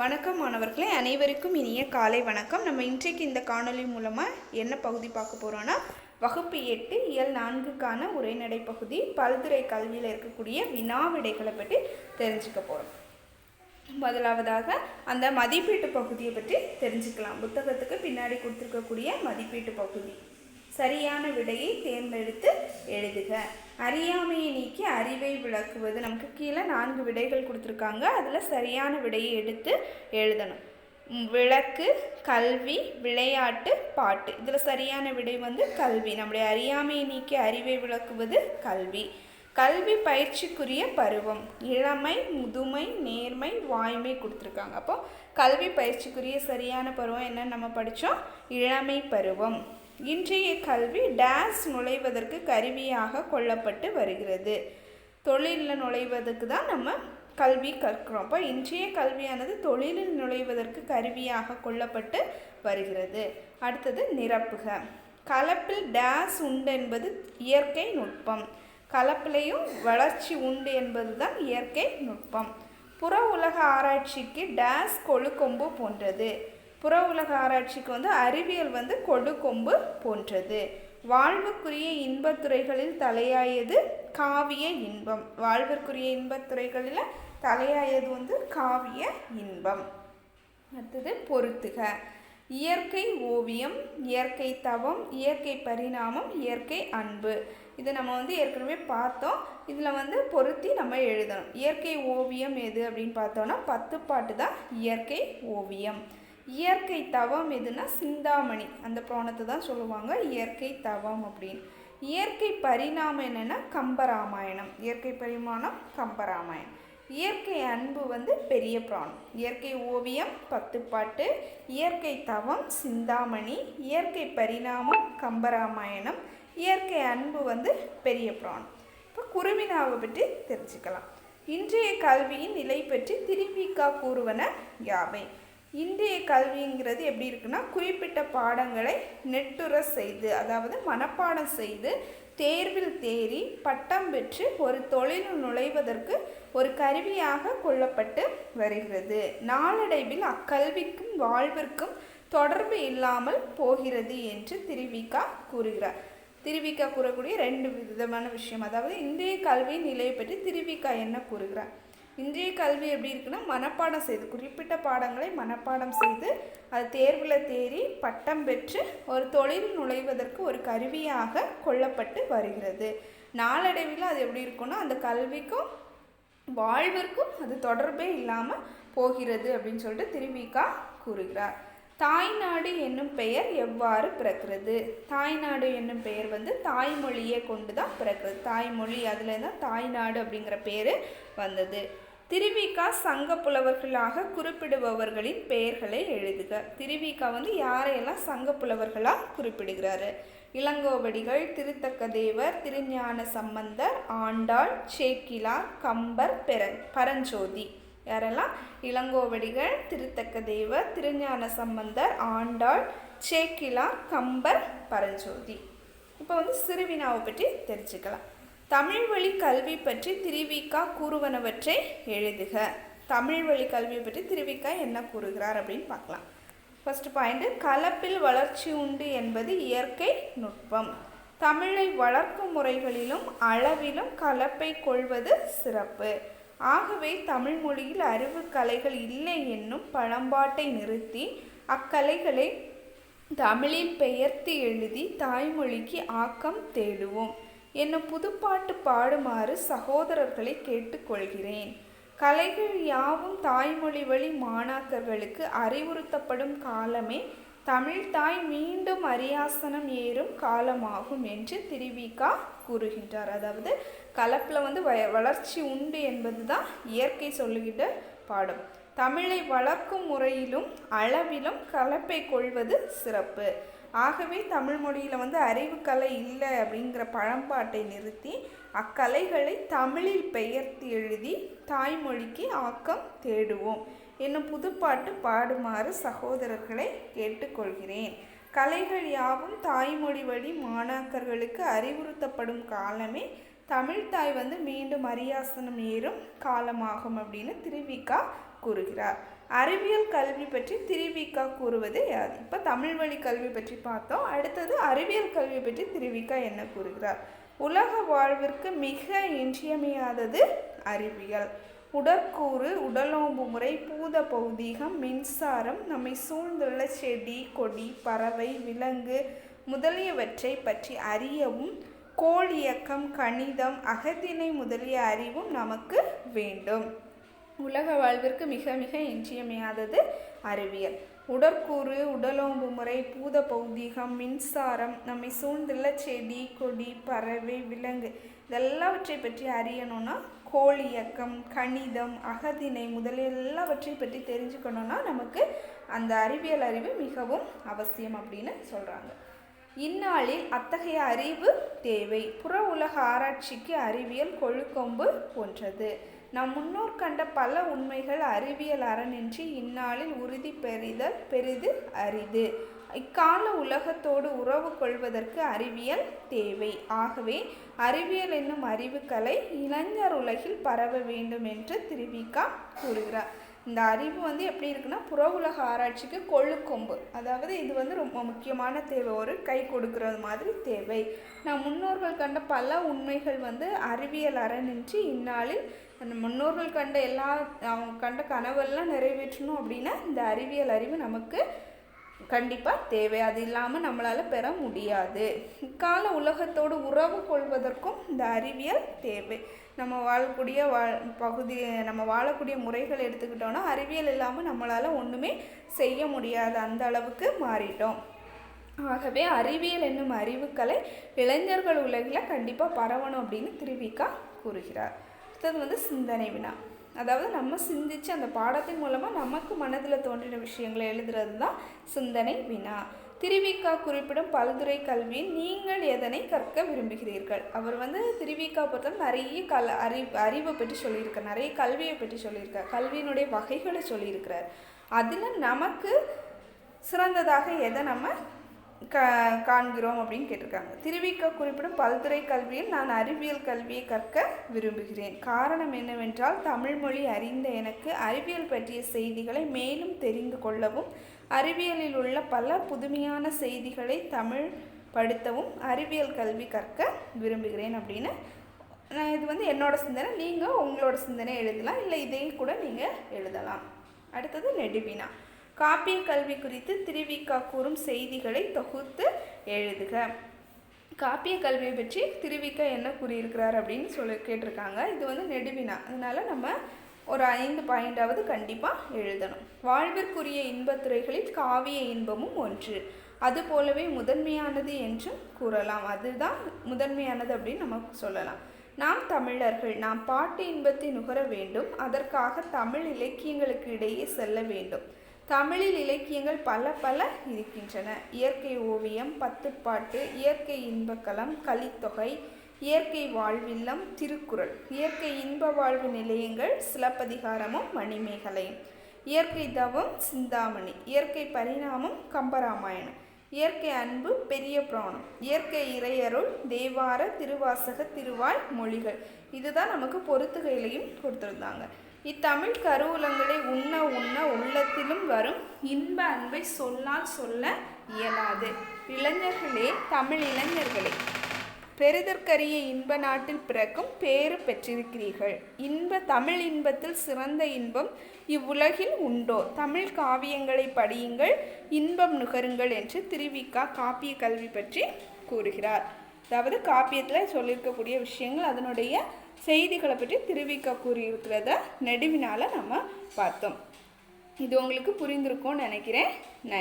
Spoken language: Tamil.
வணக்கம் மாணவர்களே அனைவருக்கும் இனிய காலை வணக்கம். நம்ம இன்றைக்கு இந்த காணொளி மூலமாக என்ன பகுதி பார்க்க போகிறோன்னா வகுப்பு எட்டு இயல் நான்குக்கான உரைநடை பகுதி பல்துறை கல்வியில் இருக்கக்கூடிய வினா விடைகளை பற்றி தெரிஞ்சுக்க போகிறோம் முதலாவதாக அந்த மதிப்பீட்டு பகுதியை பற்றி தெரிஞ்சுக்கலாம். புத்தகத்துக்கு பின்னாடி கொடுத்துருக்கக்கூடிய மதிப்பீட்டு பகுதி. சரியான விடையை தேர்ந்தெடுத்து எழுதுக. அறியாமையை நீக்கி அறிவை விளக்குவது. நமக்கு கீழே நான்கு விடைகள் கொடுத்துருக்காங்க. அதில் சரியான விடையை எடுத்து எழுதணும். விளக்கு கல்வி விளையாட்டு பாட்டு. இதில் சரியான விடை வந்து கல்வி. நம்முடைய அறியாமையை நீக்கி அறிவை விளக்குவது கல்வி. கல்வி பயிற்சிக்குரிய பருவம். இளமை முதுமை நேர்மை வாய்மை கொடுத்துருக்காங்க. அப்போ கல்வி பயிற்சிக்குரிய சரியான பருவம் என்னன்னு நம்ம படித்தோம் இளமை பருவம். இன்றைய கல்வி டேஸ் நுழைவதற்கு கருவியாக கொள்ளப்பட்டு வருகிறது. தொழிலில் நுழைவதற்கு தான் நம்ம கல்வி கற்கிறோம். அப்போ இன்றைய கல்வியானது தொழிலில் நுழைவதற்கு கருவியாக கொள்ளப்பட்டு வருகிறது. அடுத்தது நிரப்புக. கலப்பில் டேஸ் உண்டு என்பது இயற்கை நுட்பம். கலப்பிலையும் வளர்ச்சி உண்டு என்பது தான் இயற்கை நுட்பம். புற உலக ஆராய்ச்சிக்கு டேஸ் கொழுக்கொம்பு போன்றது. புற உலக ஆராய்ச்சிக்கு வந்து அறிவியல் வந்து கொடுக்கொம்பு போன்றது. வாழ்வுக்குரிய இன்பத்துறைகளில் தலையாயது காவிய இன்பம். வாழ்விற்குரிய இன்பத்துறைகளில் தலையாயது வந்து காவிய இன்பம். அடுத்தது பொருத்துக இயற்கை ஓவியம் இயற்கை தவம் இயற்கை பரிணாமம் இயற்கை அன்பு. இது நம்ம வந்து ஏற்கனவே பார்த்தோம். இதில் வந்து பொருத்தி நம்ம எழுதணும். இயற்கை ஓவியம் எது அப்படின்னு பார்த்தோன்னா பத்து பாட்டு தான் இயற்கை ஓவியம். இயற்கை தவம் எதுனா சிந்தாமணி. அந்த புராணத்தை தான் சொல்லுவாங்க இயற்கை தவம் அப்படின்னு. இயற்கை பரிணாமம் என்னென்னா கம்பராமாயணம். இயற்கை பரிமாணம் கம்பராமாயணம். இயற்கை அன்பு வந்து பெரிய புராணம். இயற்கை ஓவியம் பத்துப்பாட்டு இயற்கை தவம் சிந்தாமணி. இயற்கை பரிணாமம் கம்பராமாயணம். இயற்கை அன்பு வந்து பெரிய புராணம். இப்போ குருவினாவை பற்றி தெரிஞ்சுக்கலாம். இன்றைய கல்வியின் நிலை பற்றி திருவிக்கா கூறுவன யாவை? இன்றைய கல்விங்கிறது எப்படி இருக்குன்னா குறிப்பிட்ட பாடங்களை நெட்டுற செய்து அதாவது மனப்பாடம் செய்து தேர்வில் தேறி பட்டம் பெற்று ஒரு தொழிலில் நுழைவதற்கு ஒரு கருவியாக கொள்ளப்பட்டு வருகிறது. நாளடைவில் அக்கல்விக்கும் வாழ்விற்கும் தொடர்பு இல்லாமல் போகிறது என்று திருவிக்கா கூறுகிறார். திருவிக்கா கூறக்கூடிய ரெண்டு விதமான விஷயம். அதாவது இன்றைய கல்வி நிலையை பற்றி திருவிக்கா என்ன கூறுகிறார்? இன்றைய கல்வி எப்படி இருக்குன்னா மனப்பாடம் செய்து குறிப்பிட்ட பாடங்களை மனப்பாடம் செய்து அது தேர்வில் தேறி பட்டம் பெற்று ஒரு தொழில் நுழைவதற்கு ஒரு கருவியாக கொள்ளப்பட்டு வருகிறது. நாளடைவில் அது எப்படி இருக்குன்னா அந்த கல்விக்கும் வாழ்விற்கும் அது தொடர்பே இல்லாமல் போகிறது அப்படின்னு சொல்லிட்டு திருவிக்கா கூறுகிறார். தாய்நாடு என்னும் பெயர் எவ்வாறு பிறக்கிறது? தாய்நாடு என்னும் பெயர் வந்து தாய்மொழியை கொண்டு தான் பிறக்கிறது. தாய்மொழி அதில் தான் தாய்நாடு அப்படிங்கிற பேர் வந்தது. திருவிக்கா சங்க புலவர்களாக குறிப்பிடுபவர்களின் பெயர்களை எழுதுக. திருவிக்கா வந்து யாரையெல்லாம் சங்க புலவர்களாக குறிப்பிடுகிறாரு? இளங்கோவடிகள் திருத்தக்க தேவர் திருஞான சம்பந்தர் ஆண்டாள் சேக்கிலா கம்பர் பெரன் பரஞ்சோதி. யாரெல்லாம்? இளங்கோவடிகள் திருத்தக்க தேவர் திருஞான சம்பந்தர் ஆண்டாள் சேக்கிலார் கம்பர் பரஞ்சோதி. இப்போ வந்து சிறுவினாவை பற்றி தெரிஞ்சுக்கலாம். தமிழ் வழி கல்வி பற்றி திருவிக்கா கூறுவனவற்றை எழுதுக. தமிழ் வழி கல்வியை பற்றி திருவிக்கா என்ன கூறுகிறார் அப்படின்னு பார்க்கலாம். ஃபஸ்ட்டு பாயிண்ட் கலப்பில் வளர்ச்சி உண்டு என்பது இயற்கை நுட்பம். தமிழை வளர்க்கும் முறைகளிலும் அளவிலும் கலப்பை கொள்வது சிறப்பு. ஆகவே தமிழ் மொழியில் அறிவு கலைகள் இல்லை என்னும் பழம்பாட்டை நிறுத்தி அக்கலைகளை தமிழில் பெயர்த்து எழுதி தாய்மொழிக்கு ஆக்கம் தேடுவோம். என்னும் புதுப்பாட்டு பாடுமாறு சகோதரர்களை கேட்டுக்கொள்கிறேன். கலைகள் யாவும் தாய்மொழி வழி மாணாக்கர்களுக்கு அறிவுறுத்தப்படும் காலமே தமிழ் தாய் மீண்டும் அரியாசனம் ஏறும் காலமாகும் என்று திருவிக்கா கூறுகின்றார். அதாவது கலப்பில் வந்து வ வளர்ச்சி உண்டு என்பது தான் இயற்கை சொல்லுகின்ற பாடம். தமிழை வளர்க்கும் முறையிலும் அளவிலும் கலப்பை கொள்வது சிறப்பு. ஆகவே தமிழ் மொழியில் வந்து அறிவுக்கலை இல்லை அப்படிங்கிற பழம்பாட்டை நிறுத்தி அக்கலைகளை தமிழில் பெயர்த்து எழுதி தாய்மொழிக்கு ஆக்கம் தேடுவோம் என்னும் புதுப்பாட்டு பாடுமாறு சகோதரர்களை கேட்டுக்கொள்கிறேன். கலைகள் யாவும் தாய்மொழி வழி மாணாக்கர்களுக்கு அறிவுறுத்தப்படும் காலமே தமிழ்தாய் வந்து மீண்டும் அரியாசனம் ஏறும் காலமாகும் அப்படின்னு திருவிக்கா கூறுகிறார். அறிவியல் கல்வி பற்றி திருவிக்கா கூறுவது யாது. இப்போ தமிழ் வழி கல்வி பற்றி பார்த்தோம். அடுத்தது அறிவியல் கல்வி பற்றி திருவிக்கா என்ன கூறுகிறார்? உலக வாழ்விற்கு மிக இன்றியமையாதது அறிவியல். உடற்கூறு உடலோம்பு முறை பூத பௌதீகம் மின்சாரம் நம்மை சூழ்ந்துள்ள செடி கொடி பறவை விலங்கு முதலியவற்றை பற்றி அறியவும் கோள் இயக்கம் கணிதம் அகத்திணை முதலிய அறிவும் நமக்கு வேண்டும். உலக வாழ்விற்கு மிக மிக இன்றியமையாதது அறிவியல். உடற்கூறு உடலோம்பு முறை பூத பௌதீகம் மின்சாரம் நம்மை சூழ்ந்துள்ள செடி கொடி பறவை விலங்கு இதெல்லாவற்றை பற்றி அறியணும்னா கோள் இயக்கம் கணிதம் அகதினை முதலிய எல்லாவற்றை பற்றி தெரிஞ்சுக்கணும்னா நமக்கு அந்த அறிவியல் அறிவு மிகவும் அவசியம் அப்படின்னு சொல்கிறாங்க இந்நாளில் அத்தகைய அறிவு தேவை. புற உலக ஆராய்ச்சிக்கு அறிவியல் கொழுக்கொம்பு போன்றது. நம் முன்னோர் கண்ட பல உண்மைகள் அறிவியல் அறனின்றி இந்நாளில் உறுதி பெறிதல் பெரிது அரிது. இக்கால உலகத்தோடு உறவு கொள்வதற்கு அறிவியல் தேவை. ஆகவே அறிவியல் என்னும் அறிவுக்கலை இளைஞர் உலகில் பரவ வேண்டும் என்று திருவிக்கா கூறுகிறார். இந்த அறிவு வந்து எப்படி இருக்குன்னா புற உலக ஆராய்ச்சிக்கு கொள்ளுக்கொம்பு அதாவது இது வந்து ரொம்ப முக்கியமான தேவை. ஒரு கை கொடுக்கறது மாதிரி தேவை. நம் முன்னோர்கள் கண்ட பல உண்மைகள் வந்து அறிவியல் அறநின்றி இந்நாளில் அந்த முன்னோர்கள் கண்ட எல்லா அவங்க கண்ட கனவெல்லாம் நிறைவேற்றணும் அப்படின்னா இந்த அறிவியல் அறிவு நமக்கு கண்டிப்பாக தேவை. அது இல்லாமல் நம்மளால் பெற முடியாது. இக்கால உலகத்தோடு உறவு கொள்வதற்கும் இந்த அறிவியல் தேவை. நம்ம வாழக்கூடிய வாழ் பகுதி நம்ம வாழக்கூடிய முறைகள் எடுத்துக்கிட்டோன்னா அறிவியல் இல்லாமல் நம்மளால் ஒன்றுமே செய்ய முடியாது. அந்த அளவுக்கு மாறிட்டோம். ஆகவே அறிவியல் என்னும் அறிவுக்களை இளைஞர்கள் உலகில் கண்டிப்பாக பரவணும் அப்படின்னு திருவிக்கா கூறுகிறார். அடுத்தது வந்து சிந்தனை வினா. அதாவது நம்ம சிந்திச்சு அந்த பாடத்தின் மூலமாக நமக்கு மனதில் தோன்றின விஷயங்களை எழுதுறது தான் சிந்தனை வினா. திருவிக்கா குறிப்பிடும் பல்துறை கல்வி நீங்கள் எதனை கற்க விரும்புகிறீர்கள்? அவர் வந்து திருவிக்கா பொறுத்தவரை நிறைய கல் அறி அறிவை பற்றி சொல்லியிருக்கார். நிறைய கல்வியை பற்றி சொல்லியிருக்கார். கல்வியினுடைய வகைகளை சொல்லியிருக்கிறார். அதில் நமக்கு சிறந்ததாக எதை நம்ம கா காண்கிறோம் அப்படின்னு கேட்டிருக்காங்க. திருவிக்க குறிப்பிடும் பல்துறை கல்வியில் நான் அறிவியல் கல்வியை கற்க விரும்புகிறேன். காரணம் என்னவென்றால் தமிழ் மொழி அறிந்த எனக்கு அறிவியல் பற்றிய செய்திகளை மேலும் தெரிந்து கொள்ளவும் அறிவியலில் உள்ள பல புதுமையான செய்திகளை தமிழ் படுத்தவும் அறிவியல் கல்வி கற்க விரும்புகிறேன் அப்படின்னு. நான் இது வந்து என்னோட சிந்தனை. நீங்கள் உங்களோட சிந்தனை எழுதலாம். இல்லை இதையும் கூட நீங்கள் எழுதலாம். அடுத்தது நெடுவினா. காப்பிய கல்வி குறித்து திருவிக்கா கூறும் செய்திகளை தொகுத்து எழுதுக. காப்பிய கல்வியை பற்றி திருவிக்கா என்ன கூறியிருக்கிறார் அப்படின்னு சொல்லி கேட்டிருக்காங்க. இது வந்து நெடுவினா. அதனால் நம்ம ஒரு ஐந்து பாயிண்டாவது கண்டிப்பாக எழுதணும். வாழ்விற்குரிய இன்பத்துறைகளில் காவிய இன்பமும் ஒன்று. அது போலவே முதன்மையானது என்றும் கூறலாம். அதுதான் முதன்மையானது அப்படின்னு நம்ம சொல்லலாம். நாம் தமிழர்கள் நாம் பாட்டு இன்பத்தை நுகர வேண்டும். அதற்காக தமிழ் இலக்கியங்களுக்கு இடையே செல்ல வேண்டும். தமிழில் இலக்கியங்கள் பல பல இருக்கின்றன. இயற்கை ஓவியம் பத்துப்பாட்டு இயற்கை இன்பக்கலம் கலித்தொகை இயற்கை வாழ்வில்லம் திருக்குறள். இயற்கை இன்ப வாழ்வு நிலையங்கள் சிலப்பதிகாரமும் மணிமேகலையும் இயற்கை தவம் சிந்தாமணி. இயற்கை பரிணாமம் கம்பராமாயணம். இயற்கை அன்பு பெரிய புராணம். இயற்கை இறையருள் தேவார திருவாசக திருவாய் மொழிகள். இதுதான் நமக்கு பொறுத்துகையிலையும் கொடுத்துருந்தாங்க. இத்தமிழ் கருவூலங்களை உண்ண உண்ண உள்ளத்திலும் வரும் இன்ப அன்பை சொன்னால் சொல்ல இயலாது. இளைஞர்களே தமிழ் இளைஞர்களே பெரிதற்கரிய இன்ப நாட்டில் பிறக்கும் பேறு பெற்றிருக்கிறீர்கள். இன்ப தமிழ் இன்பத்தில் சிறந்த இன்பம் இவ்வுலகில் உண்டோ? தமிழ் காவியங்களை படியுங்கள் இன்பம் நுகருங்கள் என்று திருவிக்கா காப்பிய கல்வி பற்றி கூறுகிறார். அதாவது காப்பியத்தில் சொல்லியிருக்கக்கூடிய விஷயங்கள் அதனுடைய செய்திகளை பற்றி திருவிக்கா கூறியிருக்கிறத நெடுவினால் நம்ம பார்த்தோம். இது உங்களுக்கு புரிந்திருக்கும்னு நினைக்கிறேன். நன்றி.